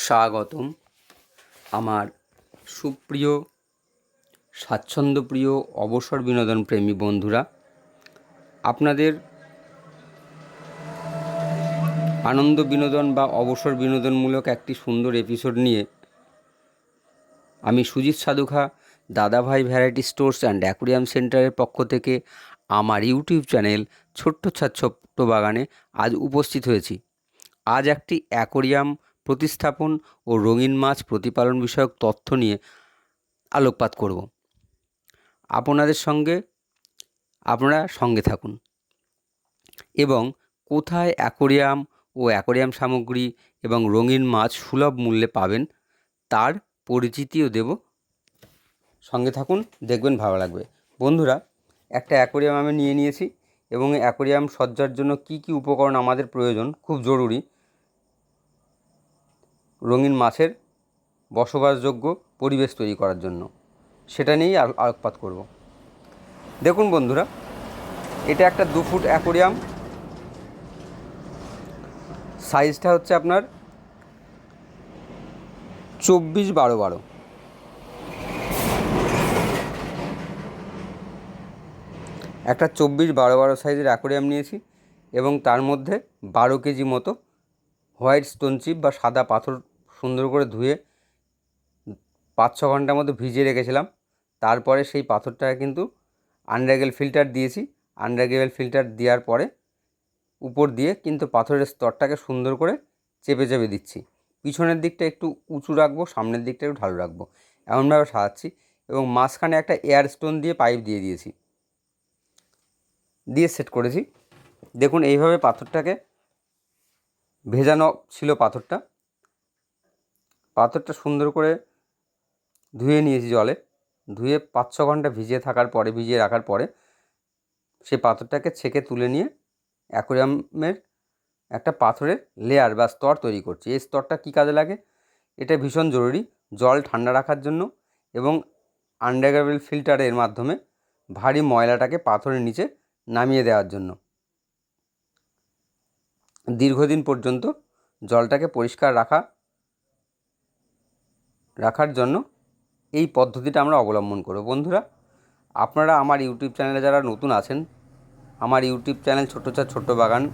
স্বাগতম। আমার সুপ্রিয়, স্বাচ্ছন্দ্যপ্রিয়, অবসর বিনোদন প্রেমী বন্ধুরা, আপনাদের আনন্দ বিনোদন বা অবসর বিনোদনমূলক একটি সুন্দর এপিসোড নিয়ে আমি সুজিত সাধুখা, দাদাভাই ভ্যারাইটি স্টোর্স অ্যান্ড অ্যাকুরিয়াম সেন্টারের পক্ষ থেকে আমার ইউটিউব চ্যানেল ছোট্ট ছাদ ছোট্ট বাগানে আজ উপস্থিত হয়েছি। আজ একটি অ্যাকোরিয়াম প্রতিস্থাপন ও রঙিন মাছ প্রতিপালন বিষয়ক তথ্য নিয়ে আলোকপাত করব। আপনাদের সঙ্গে, আপনারা সঙ্গে থাকুন। এবং কোথায় অ্যাকোরিয়াম ও অ্যাকোরিয়াম সামগ্রী এবং রঙিন মাছ সুলভ মূল্যে পাবেন, তার পরিচিতিও দেব। সঙ্গে থাকুন, দেখবেন ভালো লাগবে। বন্ধুরা, একটা অ্যাকোরিয়াম আমি নিয়ে নিয়েছি এবং অ্যাকোরিয়াম সজ্জার জন্য কি কি উপকরণ আমাদের প্রয়োজন খুব জরুরি। রঙিন মাছের বসবাসযোগ্য পরিবেশ তৈরি করার জন্য। সেটা নিয়েই আলো- আলোকপাত করব। দেখুন বন্ধুরা, এটা একটা দু ফুট অ্যাকোরিয়াম। সাইজটা হচ্ছে আপনার চব্বিশ বারো বারো। একটা চব্বিশ বারো বারো সাইজের অ্যাকোরিয়াম নিয়েছি এবং তার মধ্যে বারো কেজি মতো হোয়াইট স্টোন চিপ বা সাদা পাথর সুন্দর করে ধুয়ে পাঁচ ছ ঘণ্টার মতো ভিজিয়ে রেখেছিলাম। তারপরে সেই পাথরটাকে কিন্তু আন্ডারগেল ফিল্টার দিয়েছি। আন্ডারগেল ফিল্টার দেওয়ার পরে উপর দিয়ে কিন্তু পাথরের স্তরটাকে সুন্দর করে চেপে চেপে দিচ্ছি। পিছনের দিকটা একটু উঁচু রাখব, সামনের দিকটা একটু ঢালু রাখব। এমনভাবে সাজাচ্ছি এবং মাঝখানে একটা এয়ার স্টোন দিয়ে পাইপ দিয়ে দিয়েছি। দিয়ে সেট করেছি। দেখুন, এইভাবে পাথরটাকে ভেজানো ছিল পাথরটা। পাথরটা সুন্দর করে ধুয়ে নিয়েছি জলে। ধুয়ে পাঁচ ছ ঘণ্টা ভিজিয়ে থাকার পরে, ভিজিয়ে রাখার পরে সেই পাথরটাকে ছেঁকে তুলে নিয়ে অ্যাকোরিয়ামের একটা পাথরের লেয়ার বা স্তর তৈরি করছি। এই স্তরটা কী কাজে লাগে? এটা ভীষণ জরুরি জল ঠান্ডা রাখার জন্য এবং আন্ডারগ্রাভেল ফিল্টারের মাধ্যমে ভারী ময়লাটাকে পাথরের নিচে নামিয়ে দেওয়ার জন্য। দীর্ঘদিন পর্যন্ত জলটাকে পরিষ্কার রাখা রাখার জন্য এই পদ্ধতিটা আমরা অবলম্বন করব। বন্ধুরা, আপনারা আমার ইউটিউব চ্যানেলে যারা নতুন আছেন, আমার ইউটিউব চ্যানেল ছোটো চা ছোট্ট বাগান,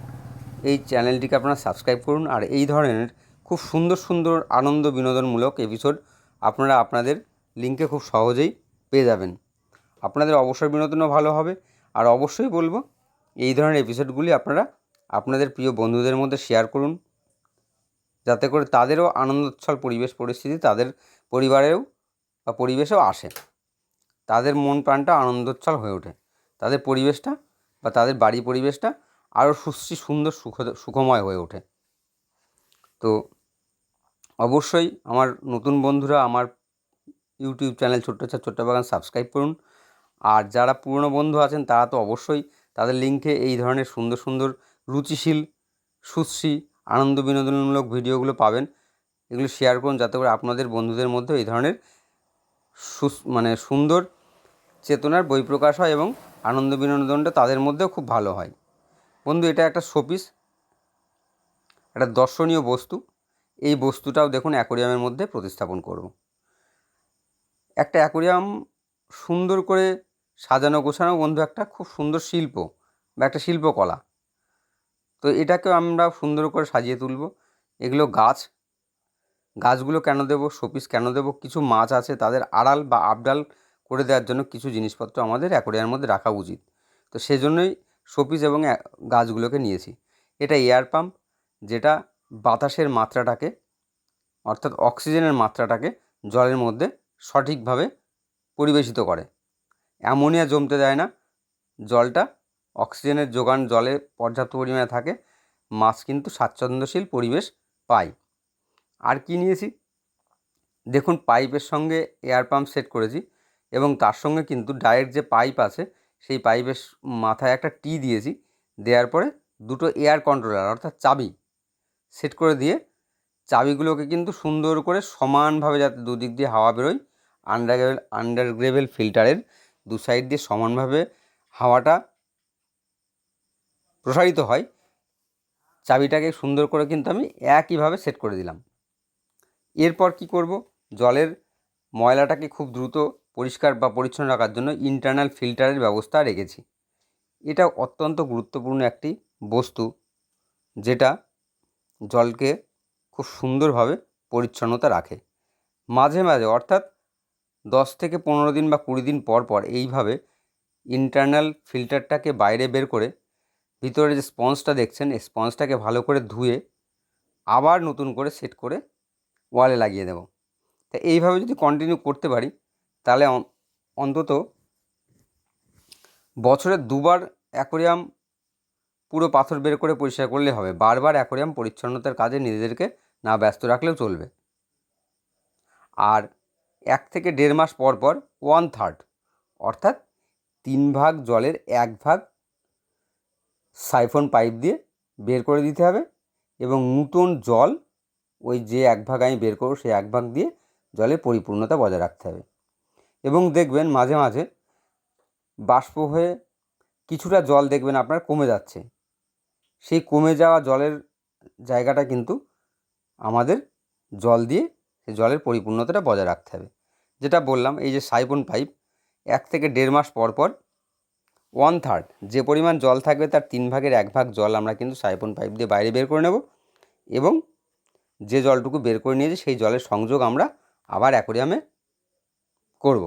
এই চ্যানেলটিকে আপনারা সাবস্ক্রাইব করুন। আর এই ধরনের খুব সুন্দর সুন্দর আনন্দ বিনোদনমূলক এপিসোড আপনারা আপনাদের লিঙ্কে খুব সহজেই পেয়ে যাবেন। আপনাদের অবসর বিনোদনও ভালো হবে। আর অবশ্যই বলব, এই ধরনের এপিসোডগুলি আপনারা আপনাদের প্রিয় বন্ধুদের মধ্যে শেয়ার করুন। যাতে করে তাদেরও আনন্দোচ্ছল পরিবেশ পরিস্থিতি তাদের পরিবারেও বা পরিবেশেও আসে। তাদের মন প্রাণটা আনন্দোচ্ছল হয়ে ওঠে। তাদের পরিবেশটা বা তাদের বাড়ি পরিবেশটা আরও সুশ্রী, সুন্দর সুখ সুখময় হয়ে ওঠে। তো অবশ্যই আমার নতুন বন্ধুরা আমার ইউটিউব চ্যানেল ছোট্ট চা, ছোট্ট বাগান সাবস্ক্রাইব করুন। আর যারা পুরনো বন্ধু আছেন, তারা তো অবশ্যই তাদের লিঙ্কে এই ধরনের সুন্দর সুন্দর, রুচিশীল, সুশ্রী আনন্দ বিনোদনমূলক ভিডিওগুলো পাবেন। এগুলো শেয়ার করুন যাতে করে আপনাদের বন্ধুদের মধ্যে এই ধরনের মানে সুন্দর চেতনার বই প্রকাশ হয় এবং আনন্দ বিনোদনটা তাদের মধ্যেও খুব ভালো হয়। বন্ধু, এটা একটা শোপিস একটা দর্শনীয় বস্তু। এই বস্তুটাও দেখুন অ্যাকোরিয়ামের মধ্যে প্রতিস্থাপন করব। একটা অ্যাকোরিয়াম সুন্দর করে সাজানো গোছানো, বন্ধু, একটা খুব সুন্দর শিল্প বা একটা শিল্পকলা। তো এটাকেও আমরা সুন্দর করে সাজিয়ে তুলব। এগুলো গাছ। গাছগুলো কেন দেবো? শোপিস কেন দেবো? কিছু মাছ আছে, তাদের আড়াল বা আবডাল করে দেওয়ার জন্য কিছু জিনিসপত্র আমাদের অ্যাকোরিয়ামের মধ্যে রাখা উচিত। তো সেজন্যই শোপিস এবং গাছগুলোকে নিয়েছি। এটা এয়ার পাম্প, যেটা বাতাসের মাত্রাটাকে, অর্থাৎ অক্সিজেনের মাত্রাটাকে জলের মধ্যে সঠিকভাবে পরিবেশিত করে। অ্যামোনিয়া জমতে দেয় না, জলটা অক্সিজেনের যোগান জলে পর্যাপ্ত পরিমাণে থাকে, মাছ কিন্তু স্বাচ্ছন্দ্যশীল পরিবেশ পায়। আর কি নিয়েছি? দেখুন, পাইপের সঙ্গে এয়ার পাম্প সেট করেছি এবং তার সঙ্গে কিন্তু ডাইরেক্ট যে পাইপ আছে, সেই পাইপের মাথায় একটা টি দিয়েছি, দেওয়ার পরে দুটো এয়ার কন্ট্রোলার অর্থাৎ চাবি সেট করে দিয়ে চাবিগুলোকে কিন্তু সুন্দর করে সমানভাবে যাতে দুদিক দিয়ে হাওয়া বেরোয় আন্ডারগ্রেভেল আন্ডারগ্রেভেল ফিল্টারের দু সাইড দিয়ে সমানভাবে হাওয়াটা প্রসারিত হয়। চাবিটাকে সুন্দর করে কিন্তু আমি একইভাবে সেট করে দিলাম। এরপর কি করব? জলের ময়লাটাকে খুব দ্রুত পরিষ্কার বা পরিচ্ছন্ন রাখার জন্য ইন্টারনাল ফিল্টারের ব্যবস্থা রেখেছি। এটা অত্যন্ত গুরুত্বপূর্ণ একটি বস্তু, যেটা জলকে খুব সুন্দরভাবে পরিচ্ছন্নতা রাখে। মাঝে মাঝে, অর্থাৎ দশ থেকে পনেরো দিন বা কুড়ি দিন পর পর, এইভাবে ইন্টারনাল ফিল্টারটাকে বাইরে বের করে ভিতরে যে স্পঞ্জটা দেখছেন, এই স্পঞ্জটাকে ভালো করে ধুয়ে আবার নতুন করে সেট করে ওয়ালে লাগিয়ে দেবো। তা এইভাবে যদি কন্টিনিউ করতে পারি, তাহলে অন্তত বছরে দুবার অ্যাকোরিয়াম পুরো পাথর বের করে পরিষ্কার করলে হবে। বারবার অ্যাকোরিয়াম পরিচ্ছন্নতার কাজে নিজেদেরকে না ব্যস্ত রাখলেও চলবে। আর এক থেকে দেড় মাস পর পর ওয়ান থার্ড অর্থাৎ তিন ভাগ জলের এক ভাগ সাইফন পাইপ দিয়ে বের করে দিতে হবে এবং নূতন জল ওই যে এক ভাগ আমি বের করব সেই এক ভাগ দিয়ে জলের পরিপূর্ণতা বজায় রাখতে হবে। এবং দেখবেন মাঝে মাঝে বাষ্প হয়ে কিছুটা জল দেখবেন আপনার কমে যাচ্ছে। সেই কমে যাওয়া জলের জায়গাটা কিন্তু আমাদের জল দিয়ে সেই জলের পরিপূর্ণতাটা বজায় রাখতে হবে। যেটা বললাম, এই যে সাইফন পাইপ, এক থেকে দেড় মাস পর পর ওয়ান থার্ড যে পরিমাণ জল থাকবে তার তিন ভাগের এক ভাগ জল আমরা কিন্তু সাইফন পাইপ দিয়ে বাইরে বের করে নেব এবং যে জলটুকু বের করে নিয়েছি সেই জলের সংযোগ আমরা আবার অ্যাকোরিয়ামে করব।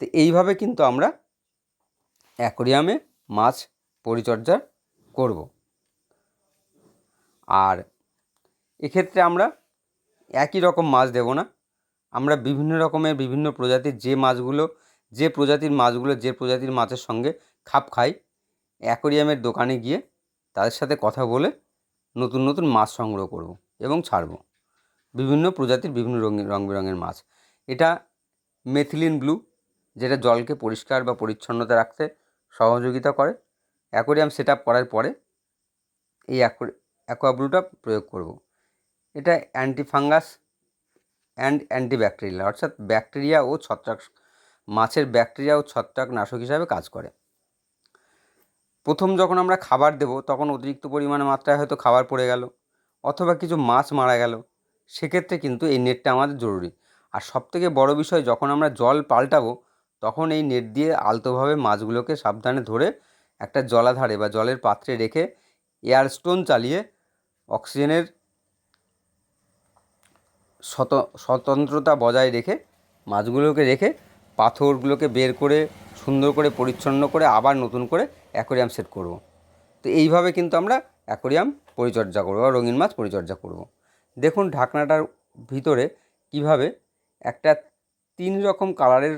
তো এইভাবে কিন্তু আমরা অ্যাকোরিয়ামে মাছ পরিচর্যা করব। আর এক্ষেত্রে আমরা একই রকম মাছ দেব না। আমরা বিভিন্ন রকমের বিভিন্ন প্রজাতির যে মাছগুলো যে প্রজাতির মাছগুলো, যে প্রজাতির মাছের সঙ্গে খাপ খায় অ্যাকোরিয়ামের দোকানে গিয়ে তাদের সাথে কথা বলে নতুন নতুন মাছ সংগ্রহ করব এবং ছাড়ব। বিভিন্ন প্রজাতির বিভিন্ন রঙের রং বেরঙের মাছ। এটা মেথিলিন ব্লু যেটা জলকে পরিষ্কার বা পরিচ্ছন্নতা রাখতে সহযোগিতা করে। অ্যাকোরিয়াম সেট করার পরে এই অ্যাকোয়া ব্লুটা প্রয়োগ করব। এটা অ্যান্টি ফাঙ্গাস অ্যান্ড অ্যান্টিব্যাকটেরিয়াল অর্থাৎ ব্যাকটেরিয়া ও ছত্রাক মাছের ব্যাকটেরিয়া ও ছত্রাক নাশক হিসাবে কাজ করে। প্রথম যখন আমরা খাবার দেব, তখন অতিরিক্ত পরিমাণে মাত্রায় হয়তো খাবার পড়ে গেল, অথবা কিছু মাছ মারা গেল। সেক্ষেত্রে কিন্তু এই নেটটা আমাদের জরুরি। আর সবথেকে বড় বিষয়, যখন আমরা জল পাল্টাবো, তখন এই নেট দিয়ে আলতোভাবে মাছগুলোকে সাবধানে ধরে একটা জলাধারে বা জলের পাত্রে রেখে এয়ার স্টোন চালিয়ে অক্সিজেনের স্বত, স্বতন্ত্রতা বজায় রেখে মাছগুলোকে রেখে পাথরগুলোকে বের করে, সুন্দর করে, পরিচ্ছন্ন করে, আবার নতুন করে অ্যাকোরিয়াম সেট করব। তো এইভাবে কিন্তু আমরা অ্যাকোরিয়াম পরিচর্যা করব বা রঙিন মাছ পরিচর্যা করব। দেখুন ঢাকনাটার ভিতরে কীভাবে একটা তিন রকম কালারের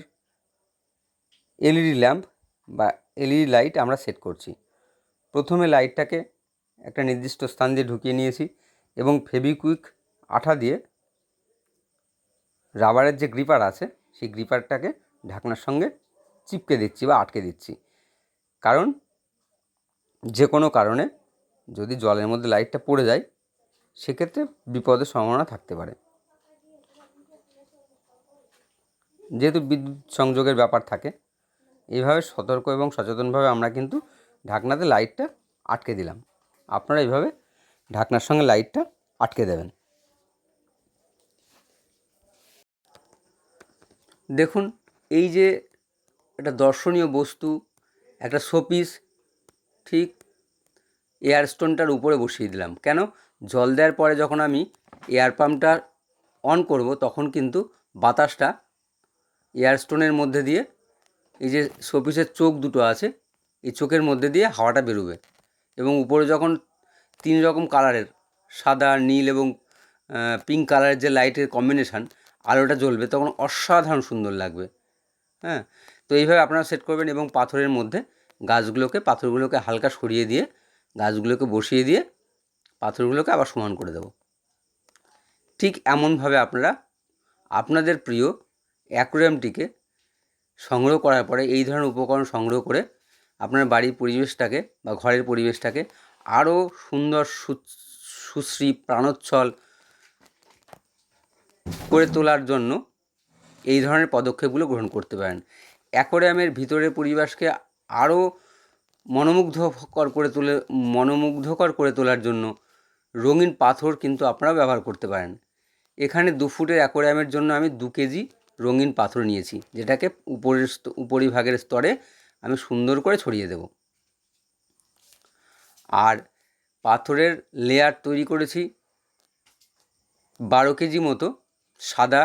এলইডি ল্যাম্প বা এলইডি লাইট আমরা সেট করছি। প্রথমে লাইটটাকে একটা নির্দিষ্ট স্থান দিয়ে ঢুকিয়ে নিয়েছি এবং ফেবিকুইক আঠা দিয়ে রাবারের যে গ্রিপার আছে, সেই গ্রিপারটাকে ঢাকনার সঙ্গে চিপকে দিচ্ছি বা আটকে দিচ্ছি। কারণ যে কোনো কারণে যদি জলের মধ্যে লাইটটা পড়ে যায়, সেক্ষেত্রে বিপদের সম্ভাবনা থাকতে পারে। যেহেতু বিদ্যুৎ সংযোগের ব্যাপার থাকে, এইভাবে সতর্ক এবং সচেতনভাবে আমরা কিন্তু ঢাকনাতে লাইটটা আটকে দিলাম। আপনারা এইভাবে ঢাকনার সঙ্গে লাইটটা আটকে দেবেন। দেখুন এই যে একটা দর্শনীয় বস্তু, একটা শোপিস, ঠিক এয়ার স্টোনটার উপরে বসিয়ে দিলাম। কেন? জল দেওয়ার পরে যখন আমি এয়ার পাম্পটা অন করব, তখন কিন্তু বাতাসটা এয়ার স্টোনের মধ্যে দিয়ে, এই যে শোপিসের চোখ দুটো আছে, এই চোখের মধ্যে দিয়ে হাওয়াটা বেরোবে। এবং উপরে যখন তিন রকম কালারের, সাদা, নীল এবং পিঙ্ক কালারের যে লাইটের কম্বিনেশান, আলোটা জ্বলবে, তখন অসাধারণ সুন্দর লাগবে। হ্যাঁ? তো এইভাবে আপনারা সেট করবেন এবং পাথরের মধ্যে গাছগুলোকে, পাথরগুলোকে হালকা সরিয়ে দিয়ে, গাছগুলোকে বসিয়ে দিয়ে পাথরগুলোকে আবার সমান করে দেবো। ঠিক এমনভাবে আপনারা, আপনাদের প্রিয় অ্যাকোরিয়ামটিকে সংগ্রহ করার পরে, এই ধরনের উপকরণ সংগ্রহ করে আপনার বাড়ির পরিবেশটাকে বা ঘরের পরিবেশটাকে আরও সুন্দর সুশ্রী, প্রাণোচ্ছল করে তোলার জন্য এই ধরনের পদক্ষেপগুলো গ্রহণ করতে পারেন। অ্যাকোরিয়ামের ভিতরের পরিবেশকে আরও মনোমুগ্ধকর করে তুলে, মনোমুগ্ধকর করে তোলার জন্য রঙিন পাথর কিন্তু আপনারা ব্যবহার করতে পারেন। এখানে দু ফুটের অ্যাকোরিয়ামের জন্য আমি দু কেজি রঙিন পাথর নিয়েছি, যেটাকে উপরের উপরিভাগের স্তরে আমি সুন্দর করে ছড়িয়ে দেব। আর পাথরের লেয়ার তৈরি করেছি বারো কেজি মতো সাদা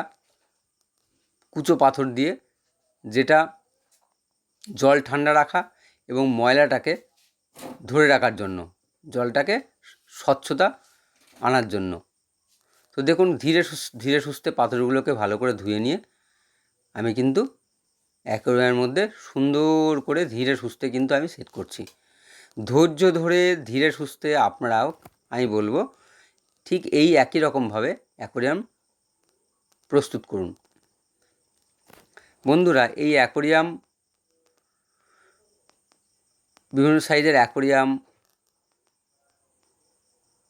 কুচো পাথর দিয়ে যেটা জল ঠান্ডা রাখা এবং ময়লাটাকে ধরে রাখার জন্য, জলটাকে স্বচ্ছতা আনার জন্য। তো দেখুন, ধীরে ধীরে সুস্থে পাথরগুলোকে ভালো করে ধুয়ে নিয়ে আমি কিন্তু অ্যাকোরিয়ামের মধ্যে সুন্দর করে ধীরে সুস্থে কিন্তু আমি সেট করছি। ধৈর্য ধরে ধীরে সুস্থে আপনারাও, আমি বলব, ঠিক এই একই রকমভাবে অ্যাকোরিয়াম প্রস্তুত করুন। বন্ধুরা, এই অ্যাকোরিয়াম, বিভিন্ন সাইজের অ্যাকোরিয়াম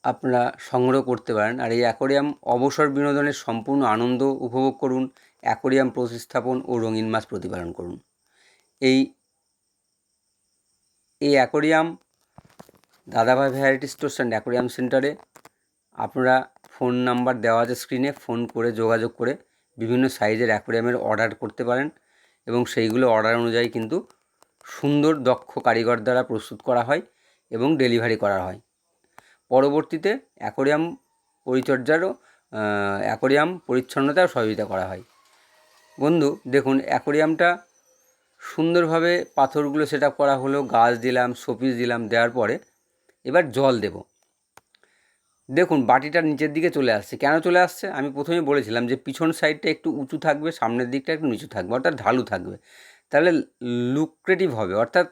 আপনারা সংগ্রহ করতে পারেন। আর এই অ্যাকোরিয়াম অবসর বিনোদনের সম্পূর্ণ আনন্দ উপভোগ করুন, অ্যাকোরিয়াম প্রতিস্থাপন ও রঙিন মাছ প্রতিপালন করুন। এই এই অ্যাকোরিয়াম দাদাভাই ভ্যারাইটি স্টোর্স অ্যান্ড অ্যাকোরিয়াম সেন্টারে আপনারা ফোন নাম্বার দেওয়া আছে স্ক্রিনে, ফোন করে যোগাযোগ করে বিভিন্ন সাইজের অ্যাকোরিয়ামের অর্ডার করতে পারেন এবং সেইগুলো অর্ডার অনুযায়ী কিন্তু সুন্দর, দক্ষ কারিগর দ্বারা প্রস্তুত করা হয় এবং ডেলিভারি করা হয়। পরবর্তীতে অ্যাকোরিয়াম পরিচর্যারও অ্যাকোরিয়াম পরিচ্ছন্নতাও সহযোগিতা করা হয়। বন্ধু, দেখুন, অ্যাকোরিয়ামটা সুন্দরভাবে পাথরগুলো সেট করা হলো, গাছ দিলাম, শোপিস দিলাম, দেওয়ার পরে এবার জল দেব। দেখুন, বাটিটা নিচের দিকে চলে আসছে। কেন চলে আসছে? আমি প্রথমে বলেছিলাম যে, পিছন সাইডটা একটু উঁচু থাকবে, সামনের দিকটা একটু নিচু থাকবে, অর্থাৎ ঢালু থাকবে। তাহলে লুক্রেটিভ হবে। অর্থাৎ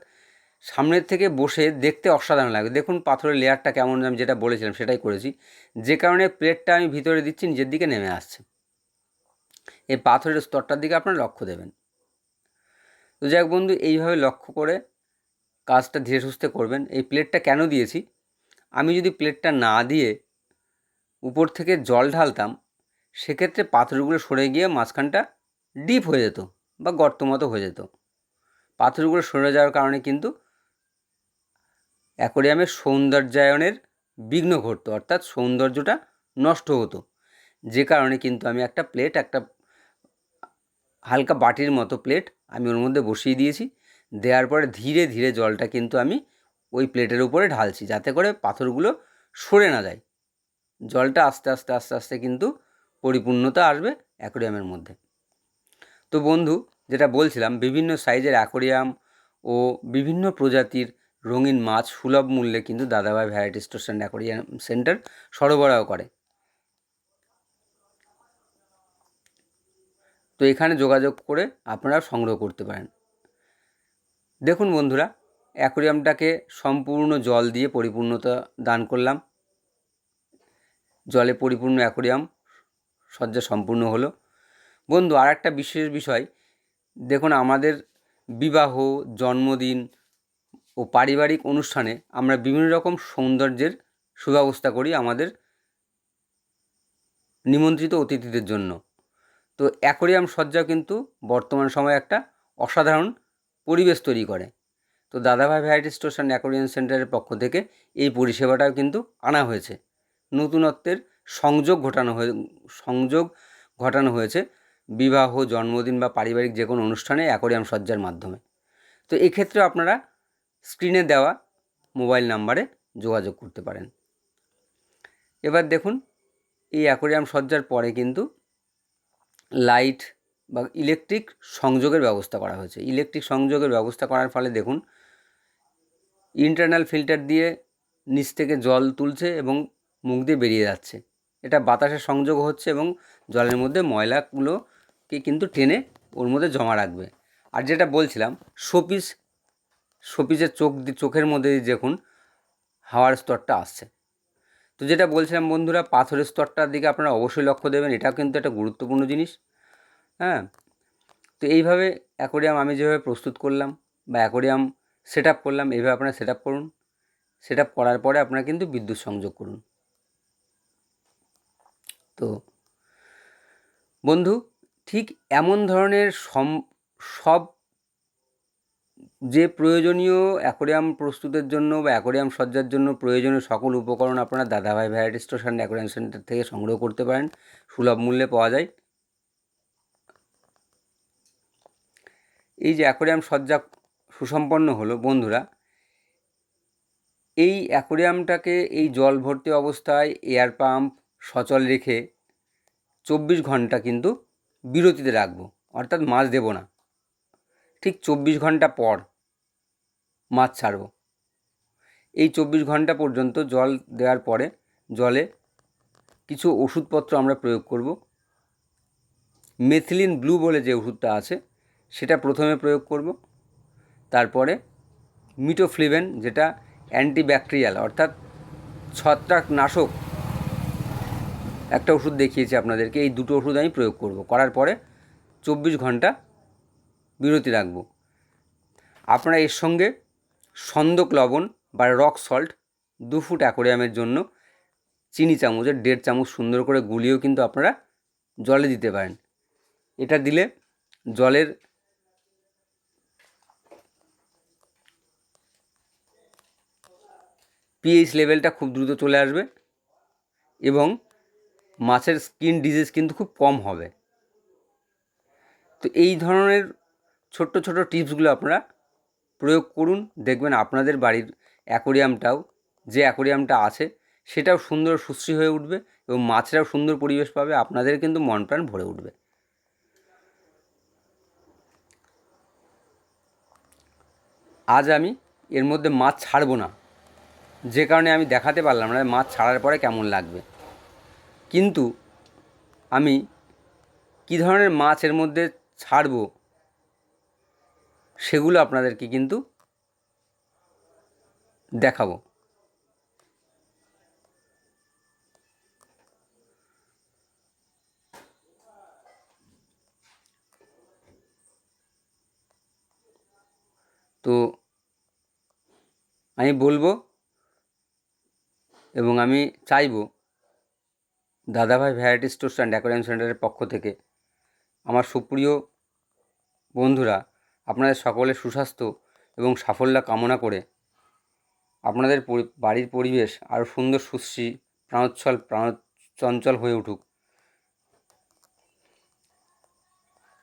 সামনের থেকে বসে দেখতে অসাধারণ লাগবে। দেখুন, পাথরের লেয়ারটা কেমন আমি যেটা বলেছিলাম, সেটাই করেছি। যে কারণে প্লেটটা আমি ভিতরে দিচ্ছি নিজের দিকে নেমে আসছে। এই পাথরের স্তরটার দিকে আপনারা লক্ষ্য দেবেন। তো যাই বন্ধু, এইভাবে লক্ষ্য করে কাজটা ধীরে সুস্থে করবেন। এই প্লেটটা কেন দিয়েছি? আমি যদি প্লেটটা না দিয়ে উপর থেকে জল ঢালতাম, সেক্ষেত্রে পাথরগুলো সরে গিয়ে মাঝখানটা ডিপ হয়ে যেত বা গর্ত মতো হয়ে যেত। পাথরগুলো সরে যাওয়ার কারণে কিন্তু অ্যাকোরিয়ামের সৌন্দর্যায়নের বিঘ্ন ঘটতো, অর্থাৎ সৌন্দর্যটা নষ্ট হতো। যে কারণে কিন্তু আমি একটা প্লেট, একটা হালকা বাটির মতো প্লেট আমি ওর মধ্যে বসিয়ে দিয়েছি। দেওয়ার পরে ধীরে ধীরে জলটা কিন্তু আমি ওই প্লেটের উপরে ঢালছি, যাতে করে পাথরগুলো সরে না যায়। জলটা আস্তে আস্তে আস্তে আস্তে কিন্তু পরিপূর্ণতা আসবে অ্যাকোরিয়ামের মধ্যে। তো বন্ধু, যেটা বলছিলাম, বিভিন্ন সাইজের অ্যাকোরিয়াম ও বিভিন্ন প্রজাতির রঙিন মাছ সুলভ মূল্যে কিন্তু Dadabhai variety store and aquarium centre সরবরাহ করে। তো এখানে যোগাযোগ করে আপনারা সংগ্রহ করতে পারেন। দেখুন বন্ধুরা, অ্যাকোরিয়ামটাকে সম্পূর্ণ জল দিয়ে পরিপূর্ণতা দান করলাম। জলে পরিপূর্ণ অ্যাকোরিয়াম সজ্জা সম্পূর্ণ হলো। বন্ধু আর একটা বিশেষ বিষয়, দেখুন আমাদের বিবাহ, জন্মদিন ও পারিবারিক অনুষ্ঠানে আমরা বিভিন্ন রকম সৌন্দর্যের সুব্যবস্থা করি আমাদের নিমন্ত্রিত অতিথিদের জন্য। তো অ্যাকোরিয়াম সজ্জা কিন্তু বর্তমান সময়ে একটা অসাধারণ পরিবেশ তৈরি করে। তো দাদাভাই ভ্যারাইটি স্টোর অ্যান্ড অ্যাকোরিয়াম সেন্টারের পক্ষ থেকে এই পরিষেবাটাও কিন্তু আনা হয়েছে। নতুনত্বের সংযোগ ঘটানো হয়ে, সংযোগ ঘটানো হয়েছে। বিবাহ, জন্মদিন বা পারিবারিক যে কোনো অনুষ্ঠানে অ্যাকোরিয়াম সজ্জার মাধ্যমে। তো এক্ষেত্রে আপনারা স্ক্রিনে দেওয়া মোবাইল নাম্বারে যোগাযোগ করতে পারেন। এবার দেখুন, এই অ্যাকোরিয়াম সজ্জার পরে কিন্তু লাইট বা ইলেকট্রিক সংযোগের ব্যবস্থা করা হয়েছে। ইলেকট্রিক সংযোগের ব্যবস্থা করার ফলে দেখুন, ইন্টারনাল ফিল্টার দিয়ে নিচ থেকে জল তুলছে এবং মুখ দিয়ে বেরিয়ে যাচ্ছে। এটা বাতাসের সংযোগ হচ্ছে এবং জলের মধ্যে ময়লাগুলোকে কিন্তু টেনে ওর মধ্যে জমা রাখবে। আর যেটা বলছিলাম, শোপিস, শোপিসের চোখ চোখের মধ্যে দেখুন, হাওয়ার স্তরটা আসছে। তো যেটা বলছিলাম বন্ধুরা, পাথরের স্তরটার দিকে আপনারা অবশ্যই লক্ষ্য দেবেন, এটাও কিন্তু একটা গুরুত্বপূর্ণ জিনিস। হ্যাঁ? তো এইভাবে অ্যাকোরিয়াম আমি যেভাবে প্রস্তুত করলাম বা অ্যাকোরিয়াম সেট করলাম, এইভাবে আপনারা সেট করুন। সেট করার পরে আপনারা কিন্তু বিদ্যুৎ সংযোগ করুন। তো বন্ধু, ঠিক এমন ধরনের সম, সব যে প্রয়োজনীয় অ্যাকোরিয়াম প্রস্তুতের জন্য বা অ্যাকোরিয়াম সজ্জার জন্য প্রয়োজনীয় সকল উপকরণ আপনারা Dadabhai variety store and aquarium centre থেকে সংগ্রহ করতে পারেন, সুলভ মূল্যে পাওয়া যায়। এই যে অ্যাকোরিয়াম সজ্জা সুসম্পন্ন হলো, বন্ধুরা, এই অ্যাকোরিয়ামটাকে এই জল ভর্তি অবস্থায়, এয়ার পাম্প সচল রেখে চব্বিশ ঘণ্টা কিন্তু বিরতিতে রাখব, অর্থাৎ মাছ দেবো না। ঠিক চব্বিশ ঘণ্টা পর মাছ ছাড়ব। এই চব্বিশ ঘণ্টা পর্যন্ত জল দেওয়ার পরে জলে কিছু ওষুধপত্র আমরা প্রয়োগ করব। মেথিলিন ব্লু বলে যে ওষুধটা আছে, সেটা প্রথমে প্রয়োগ করব। তারপরে মিটোফ্লিভেন, যেটা অ্যান্টিব্যাকটেরিয়াল, অর্থাৎ ছত্রাকনাশক একটা ওষুধ দেখিয়েছি আপনাদেরকে, এই দুটো ওষুধ আমি প্রয়োগ করব। করার পরে চব্বিশ ঘণ্টা বিরতি রাখব। আপনারা এর সঙ্গে সন্দক লবণ বা রক সল্ট দু ফুট অ্যাকোরিয়ামের জন্য চিনি চামচের দেড় চামচ সুন্দর করে গুলিয়েও কিন্তু আপনারা জলে দিতে পারেন। এটা দিলে জলের পিএইচ লেভেলটা খুব দ্রুত চলে আসবে এবং মাছের স্কিন ডিজিজ কিন্তু খুব কম হবে। তো এই ধরনের ছোট্ট ছোট টিপসগুলো আপনারা প্রয়োগ করুন। দেখবেন আপনাদের বাড়ির অ্যাকোরিয়ামটাও যে অ্যাকোরিয়ামটা আছে, সেটাও সুন্দর সুশ্রী হয়ে উঠবে এবং মাছেরাও সুন্দর পরিবেশ পাবে, আপনাদের কিন্তু মন প্রাণ ভরে উঠবে। আজ আমি এর মধ্যে মাছ ছাড়বো না, যে কারণে আমি দেখাতে পারলাম না মাছ ছাড়ার পরে কেমন লাগবে। কিন্তু আমি কী ধরনের মাছ এর মধ্যে ছাড়বো সেগুলো আপনাদেরকে কিন্তু দেখাবো। তো আমি বলব এবং আমি চাইব দাদাভাই ভ্যারাইটি স্টোর অ্যান্ড অ্যাকোরিয়াম সেন্টারের পক্ষ থেকে আমার সুপ্রিয় বন্ধুরা, আপনাদের সকলের সুস্বাস্থ্য এবং সাফল্য কামনা করে আপনাদের বাড়ির পরিবেশ আরও সুন্দর, সুশ্রী, প্রাণোচ্ছল প্রাণচঞ্চল হয়ে উঠুক।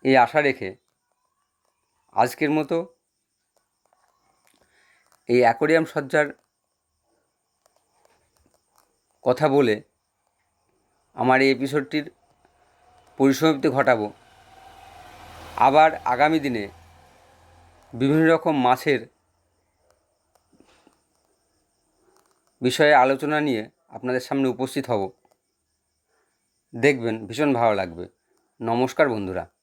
এই আশা রেখে আজকের মতো এই অ্যাকোরিয়াম সজ্জার কথা বলে আমার এই এপিসোডটির পরিসমাপ্তি ঘটাবো। আবার আগামী দিনে বিভিন্ন রকম মাছের বিষয়ে আলোচনা নিয়ে আপনাদের সামনে উপস্থিত হব। দেখবেন ভীষণ ভালো লাগবে। নমস্কার বন্ধুরা।